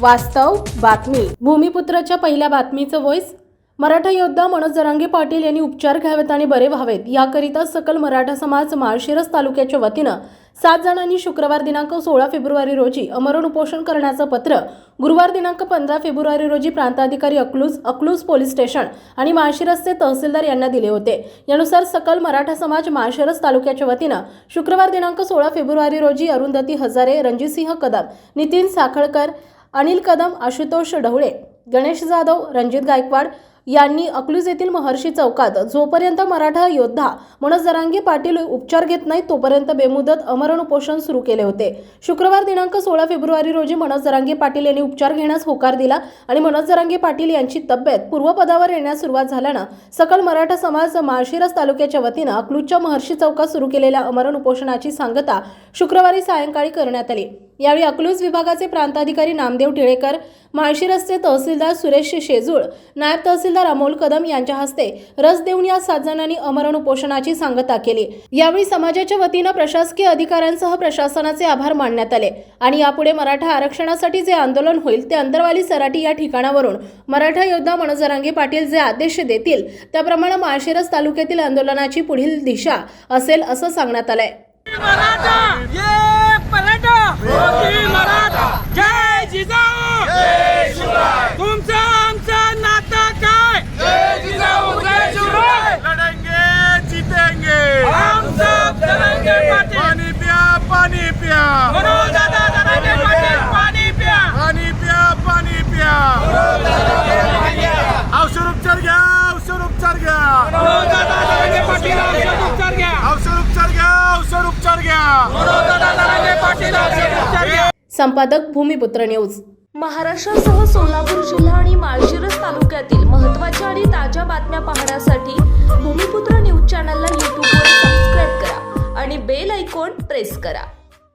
वास्तव बातमी. भूमिपुत्राच्या पहिल्या बातमीचं वॉइस मराठा योद्धा मनोज जरांगे पाटील यांनी उपचार घ्यावेत आणि बरे व्हावेत. याकरिता सकल मराठा समाज माळशिरस तालुक्याच्या वतीनं सात जणांनी शुक्रवार दिनांक सोळा फेब्रुवारी रोजी अमरण उपोषण करण्याचं पत्र गुरुवार दिनांक पंधरा फेब्रुवारी रोजी प्रांताधिकारी अकलूज अकलूज पोलीस स्टेशन आणि माळशिरसचे तहसीलदार यांना दिले होते. यानुसार सकल मराठा समाज माळशिरस तालुक्याच्या वतीनं शुक्रवार दिनांक सोळा फेब्रुवारी रोजी अरुंधती हजारे रणजितसिंह कदम नितीन साखळकर अनिल कदम आशुतोष ढवळे गणेश जाधव रणजित गायकवाड यांनी अकलूज येथील महर्षी चौकात जोपर्यंत मराठा योद्धा मनोज जरांगी पाटील उपचार घेत नाहीत तोपर्यंत बेमुदत अमरण उपोषण सुरू केले होते. शुक्रवार दिनांक सोळा फेब्रुवारी रोजी मनोज जरांगी पाटील यांनी उपचार घेण्यास होकार दिला आणि मनोज जरांगी पाटील यांची तब्येत पूर्वपदावर येण्यास सुरुवात झाल्यानं सकल मराठा समाज माळशिरस तालुक्याच्या वतीनं अकलूजच्या महर्षी चौकात सुरू केलेल्या अमरण उपोषणाची सांगता शुक्रवारी सायंकाळी करण्यात आली. यावेळी अकलूज विभागाचे प्रांताधिकारी नामदेव टिळेकर माळशिरसचे तहसीलदार सुरेश शेजूळ नायब तहसीलदार अमोल कदम यांच्या हस्ते रस देऊन या सात जणांनी अमरण उपोषणाची सांगता केली. यावेळी समाजाच्या वतीनं प्रशासकीय अधिकाऱ्यांसह प्रशासनाचे आभार मानण्यात आले आणि यापुढे मराठा आरक्षणासाठी जे आंदोलन होईल ते अंतरवाली सराटी या ठिकाणावरून मराठा योद्धा मनोजरांगे पाटील जे आदेश देतील त्याप्रमाणे माळशिरस तालुक्यातील आंदोलनाची पुढील दिशा असेल असं सांगण्यात आलंय. प्या। पाणी प्या तरंगे पाटील पाणी प्या। औषध उपचार घ्या औषध उपचार घ्या। औषध उपचार घ्या औषध उपचार घ्या। औषध उपचार घ्या संपादक भूमिपुत्र न्यूज. महाराष्ट्रासह सोलापूर जिल्हा आणि माळशिरस तालुक्यातील महत्त्वाच्या आणि ताज्या बातम्या पाहण्यासाठी भूमिपुत्र न्यूज चॅनलला यूट्यूबवर सबस्क्राईब करा आणि बेल ऐकॉन प्रेस करा.